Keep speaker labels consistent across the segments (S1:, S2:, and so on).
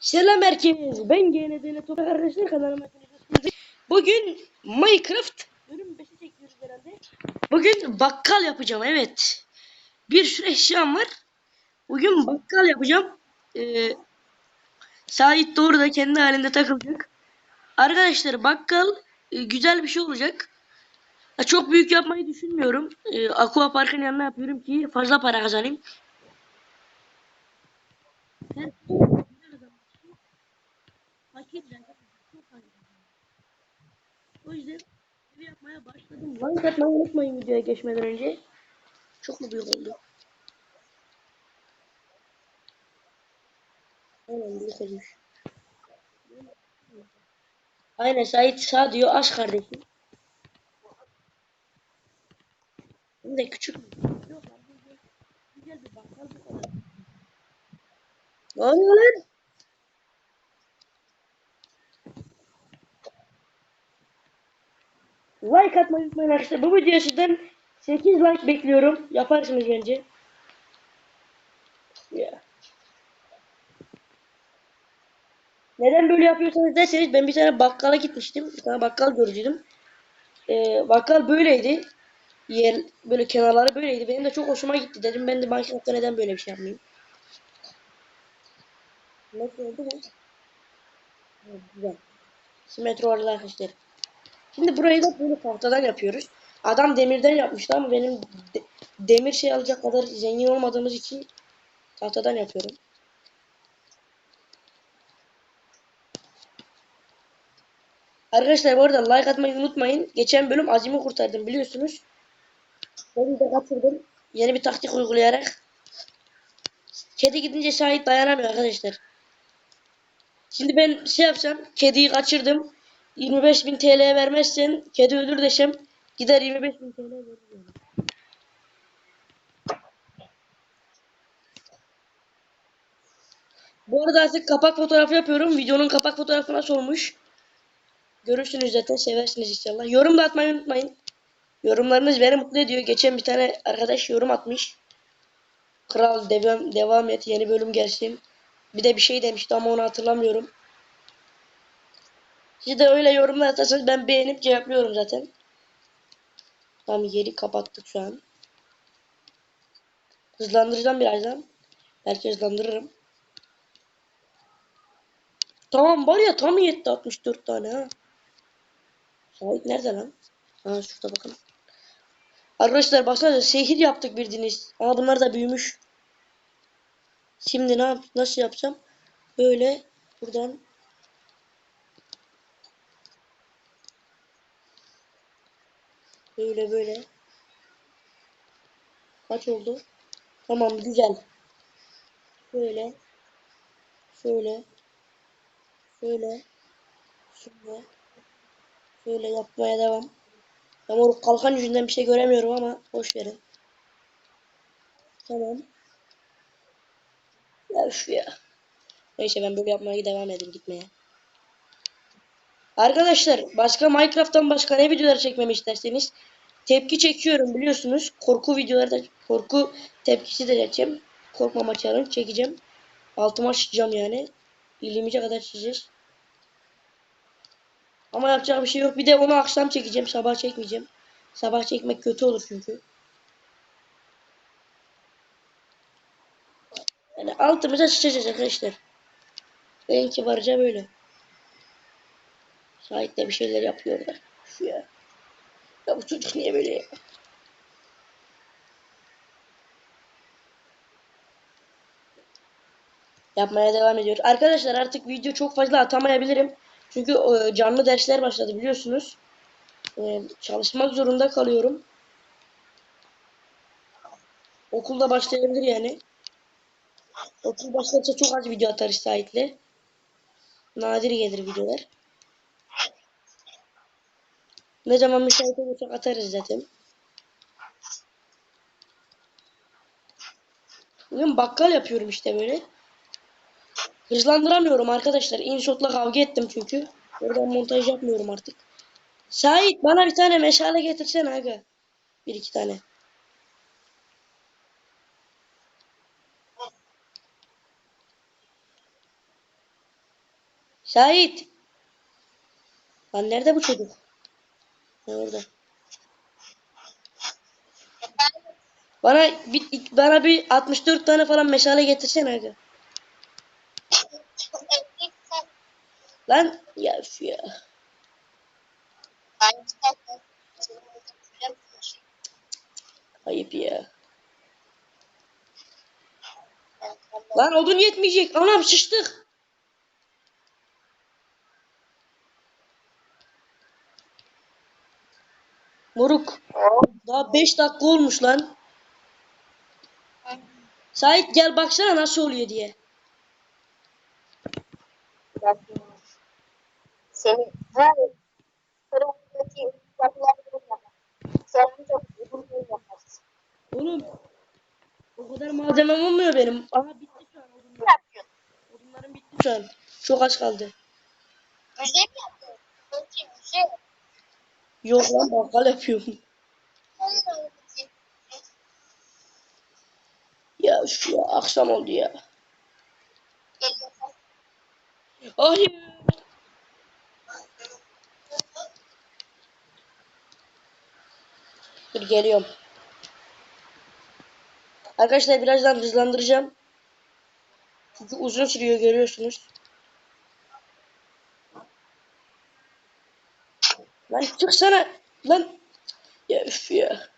S1: Selam herkes. Ben GND'nin Toprak Arkadaşlar kanalıma hepiniz. Bugün Minecraft bölüm 5'i çekiyoruz herhalde. Bugün bakkal yapacağım evet. Bir sürü eşyam var. Bugün bakkal yapacağım. Ee, Sait doğru da kendi halinde takılacak. Arkadaşlar bakkal e, güzel bir şey olacak. Çok büyük yapmayı düşünmüyorum. Ee, Aqua Park'ın yanına yapıyorum ki fazla para kazanayım. Her- fakirler çok fazla. O yüzden ev yapmaya başladım. Like atmayı unutmayın videoya geçmeden önce. Çok mu büyük oldu? Aynen büyük olmuş. Aynen Sait sağ diyor aç kardeşim. Hem de küçük mü? Yok lan bir bakkal bu. Ne oluyor lan? Like atmayı unutmayın arkadaşlar. Bu videoya sizden 8 like bekliyorum. Yaparsınız bence. Ya. Neden böyle yapıyorsanız derseniz ben bir tane bakkala gitmiştim. Bir tane bakkal gördüydüm. Ee, bakkal böyleydi. Yer böyle kenarları böyleydi. Benim de çok hoşuma gitti. Dedim ben de Minecraft'ta neden böyle bir şey yapmayayım. Nasıl oldu mu? Güzel. Simetri orada arkadaşlar. Şimdi burayı da böyle tahtadan yapıyoruz. Adam demirden yapmıştı ama benim de- demir şey alacak kadar zengin olmadığımız için tahtadan yapıyorum. Arkadaşlar bu arada like atmayı unutmayın. Geçen bölüm Azim'i kurtardım biliyorsunuz. Onu da kaçırdım. Yeni bir taktik uygulayarak. Kedi gidince şahit dayanamıyor arkadaşlar. Şimdi ben şey yapsam, kediyi kaçırdım. 25.000 TL vermezsen kedi ölür desem gider 25.000 TL verir. yani. Bu arada artık kapak fotoğrafı yapıyorum. Videonun kapak fotoğrafı nasıl olmuş? Görürsünüz zaten seversiniz inşallah. Yorum da atmayı unutmayın. Yorumlarınız beni mutlu ediyor. Geçen bir tane arkadaş yorum atmış. Kral devam, devam et yeni bölüm gelsin. Bir de bir şey demişti ama onu hatırlamıyorum. Siz de öyle yorumlar atarsanız ben beğenip cevaplıyorum zaten. Tamam yeri kapattık şu an. Hızlandıracağım birazdan. Belki hızlandırırım. Tamam var ya tam yetti 64 tane ha. Sait nerede lan? Ha şurada bakın. Arkadaşlar baksanıza sehir yaptık bildiğiniz. Ama bunlar da büyümüş. Şimdi ne yap nasıl yapacağım? Böyle buradan böyle böyle. Kaç oldu? Tamam güzel. Şöyle. Şöyle. Şöyle. Şöyle. Şöyle yapmaya devam. Ama o kalkan yüzünden bir şey göremiyorum ama boş verin. Tamam. Ya şu ya. Neyse ben böyle yapmaya devam edeyim gitmeye. Arkadaşlar başka Minecraft'tan başka ne videolar çekmemi isterseniz tepki çekiyorum biliyorsunuz. Korku videoları da korku tepkisi de çekeceğim. Korkmama challenge çekeceğim. Altıma çıkacağım yani. İlimice kadar çizeceğiz. Ama yapacak bir şey yok. Bir de onu akşam çekeceğim. Sabah çekmeyeceğim. Sabah çekmek kötü olur çünkü. Yani altımıza sıçacağız arkadaşlar. En kibarca böyle. Sait bir şeyler yapıyor da. Şu ya. Ya bu çocuk niye böyle ya? Yapmaya devam ediyor. Arkadaşlar artık video çok fazla atamayabilirim. Çünkü e, canlı dersler başladı biliyorsunuz. E, çalışmak zorunda kalıyorum. Okulda başlayabilir yani. Okul başlarsa çok az video atarız Sait'le. Nadir gelir videolar. Ne zaman müsait olursak atarız zaten. Bugün bakkal yapıyorum işte böyle. Hızlandıramıyorum arkadaşlar. InShot'la kavga ettim çünkü. Oradan montaj yapmıyorum artık. Sait bana bir tane meşale getirsene aga. Bir iki tane. Şahit. Lan nerede bu çocuk? Orada. Bana bir, bana bir 64 tane falan meşale getirsene aga. Lan ya ya. Ayıp ya. Lan odun yetmeyecek. Anam sıçtık. Moruk. Daha 5 dakika olmuş lan. Sait gel baksana nasıl oluyor diye.
S2: Seni her yapar. Sen çok yaparsın.
S1: Oğlum. O kadar malzemem olmuyor benim. Aha bitti şu an odunlar. Odunlarım bitti şu an. Çok az kaldı.
S2: Müze mi yaptın? Müze.
S1: Yok lan bakkal yapıyorum. Ya şu akşam oldu ya. Hayır. Dur geliyorum. Arkadaşlar birazdan hızlandıracağım. Çünkü uzun sürüyor görüyorsunuz. Lan çıksana. Lan. Ya üf ya.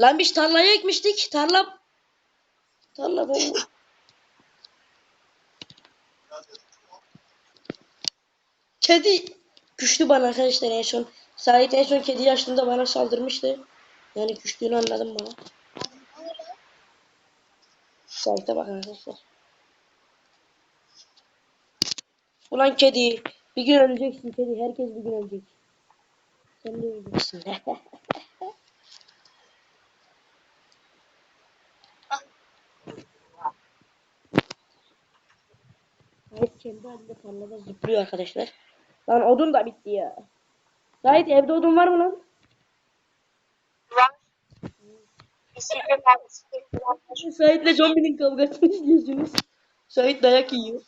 S1: Lan biz tarlaya ekmiştik. Tarla. Tarla bomboş. Kedi güçlü bana arkadaşlar en son. Sait en son kedi yaşında bana saldırmıştı. Yani güçlüğünü anladım bana. Sait'e bakın arkadaşlar. Ulan kedi. Bir gün öleceksin kedi. Herkes bir gün ölecek. De öleceksin. Sait kendi halinde tarlada zıplıyor arkadaşlar. Lan odun da bitti ya. Sait evde odun var mı lan?
S2: Var.
S1: Sait'le zombinin kavgasını izliyorsunuz. Sait dayak yiyor.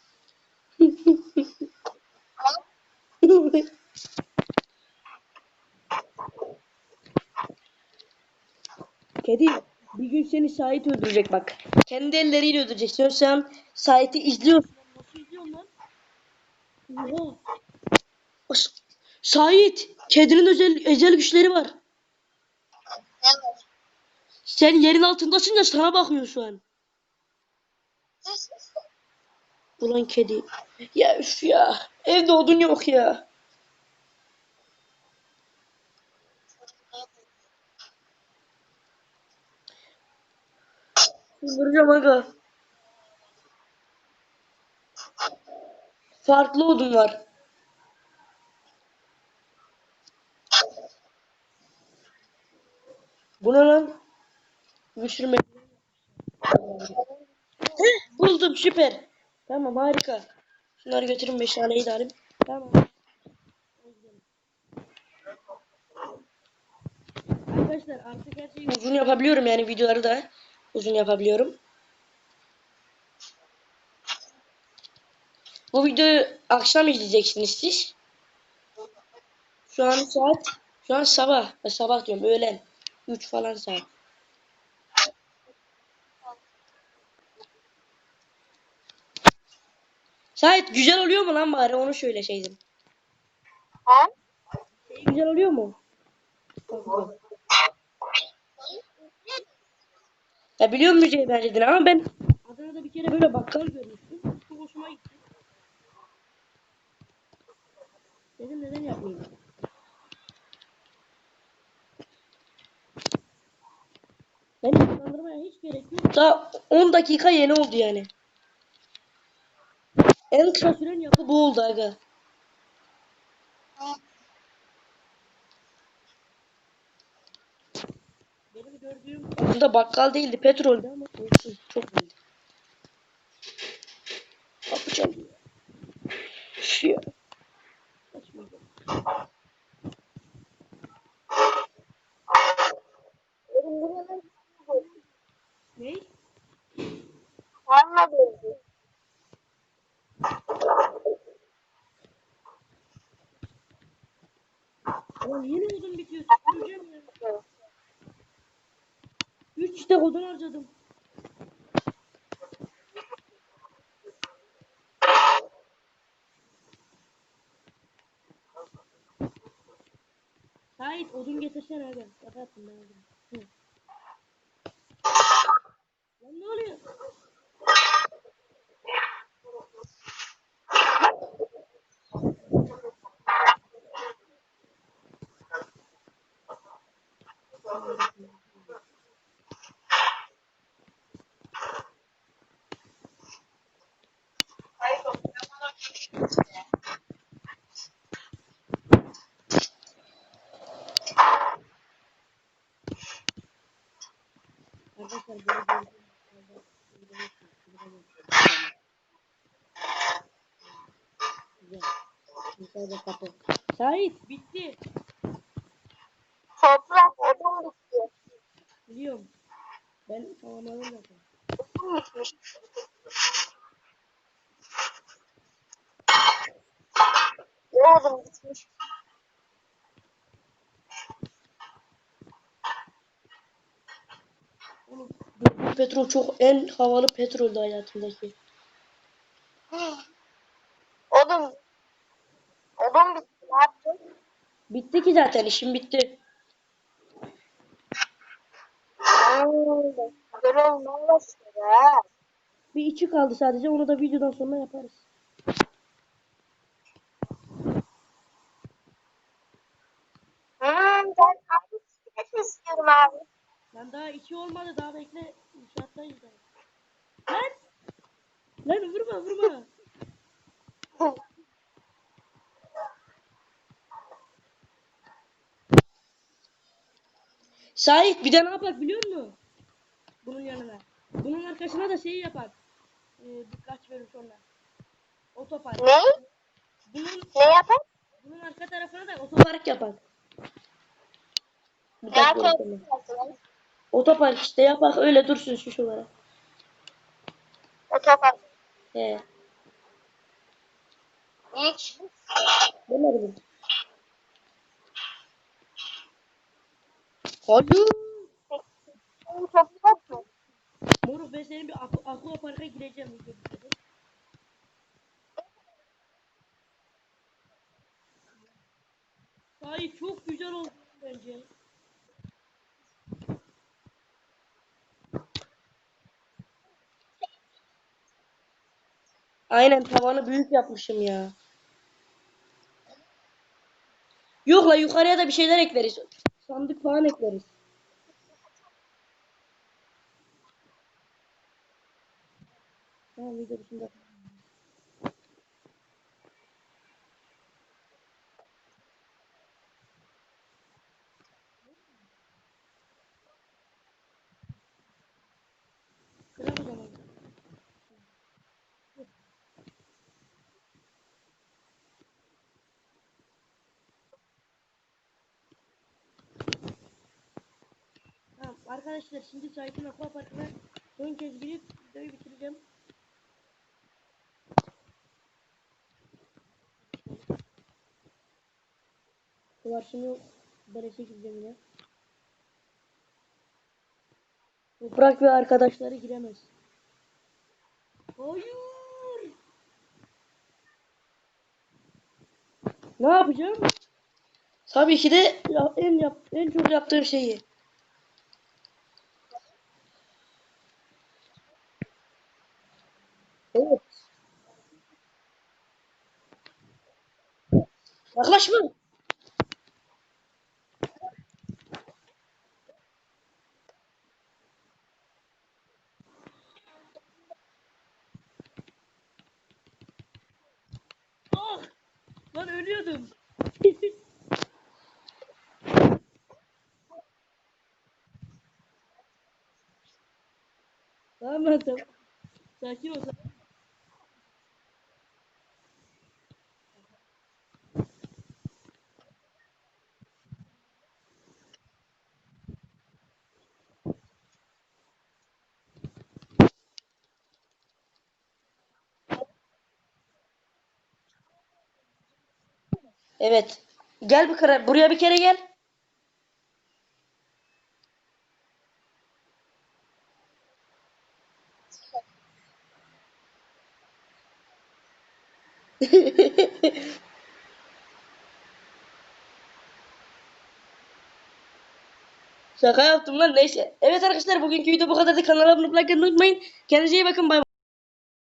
S1: Kedi bir gün seni Sait öldürecek bak. Kendi elleriyle öldürecek. Sen, sen Sait'i izliyorsun. Nasıl izliyorsun lan? As- Sait, kedinin özel özel güçleri var.
S2: Var?
S1: Sen yerin altındasın ya sana bakmıyor şu an. Ulan kedi. Ya üf ya. Evde odun yok ya. Çıldıracağım aga. Farklı odun var. Bu ne lan? Düşürme. Buldum süper. Tamam harika. Şunları götürün meşaleyi de alayım. Tamam. Arkadaşlar artık her şeyi uzun yapabiliyorum yani videoları da uzun yapabiliyorum. Bu videoyu akşam izleyeceksiniz siz. Şu an saat şu an sabah. Sabah diyorum öğlen. 3 falan saat. Saat güzel oluyor mu lan bari onu söyle şeydim.
S2: Ha?
S1: Güzel oluyor mu? Bakıyorum. Ya biliyorum müziği benzedin ama ben Adana'da bir kere böyle bakkal görmüştüm. Çok hoşuma gitti. Dedim neden yapmayayım? Beni hızlandırmaya hiç gerek yok. Daha 10 dakika yeni oldu yani. En kısa süren yapı bu oldu aga. Gördüğüm aslında bakkal değildi petroldü ama olsun çok iyiydi. Kapı çalıyor. Üf. Saçma.
S2: Benim buranın
S1: Ne?
S2: Sarma bölgesi.
S1: Lan yine odun bitiyor. Tüküreceğim ya. 3 işte odun harcadım. Sait odun getirsene abi. Şaka yaptım ben odun. Lan ne oluyor? Arkadaşlar böyle Güzel. Yukarıda kapı. Sait bitti.
S2: Toprak odun bitti.
S1: Biliyorum. Ben tamamladım zaten.
S2: Odun bitmiş. Ne odun bitmiş?
S1: Oğlum bu petrol çok en havalı petroldü hayatımdaki.
S2: Odun. Odun bitti. Ne yaptın?
S1: Bitti ki zaten işim bitti. Bir içi kaldı sadece onu da videodan sonra yaparız.
S2: Hmm, ben aynı bisiklet istiyorum abi.
S1: Lan daha içi olmadı daha bekle. İnşaattayız daha. Lan! Lan vurma vurma. Sait bir de ne yapar biliyor musun? Bunun yanına. Bunun arkasına da şeyi yapar. Ee, birkaç bölüm sonra. Otopark.
S2: ne?
S1: Bunun,
S2: Ne yapar?
S1: bunun arka tarafına da otopark yapar. Birkaç bölüm sonra. Otopark işte yapar öyle dursun şu şuralara.
S2: Otopark.
S1: He.
S2: Hiç.
S1: Demedim. Hayır.
S2: Senin toprak mı?
S1: Moruk ben senin bir aqu aqua parka gireceğim. Hayır çok güzel oldu bence. Aynen tavanı büyük yapmışım ya. Yok la yukarıya da bir şeyler ekleriz. Sandık falan ekleriz. Tamam video dışında. Kırak o zaman. Tamam arkadaşlar şimdi Sait'in aqua parkına son kez girip videoyu bitireceğim. Duvar yok. Beleşe gideceğim yine. Toprak ve arkadaşları giremez. Hayır. Ne yapacağım? Tabii ki de en yap en çok yaptığım şeyi. Evet. Yaklaşma. Ah! Lan ölüyordum. tamam. Sakin ol. Evet. Gel bir kere buraya bir kere gel. Şaka yaptım lan neyse. Evet arkadaşlar bugünkü video bu kadardı. Kanala abone olmayı unutmayın. Kendinize iyi bakın bay bay.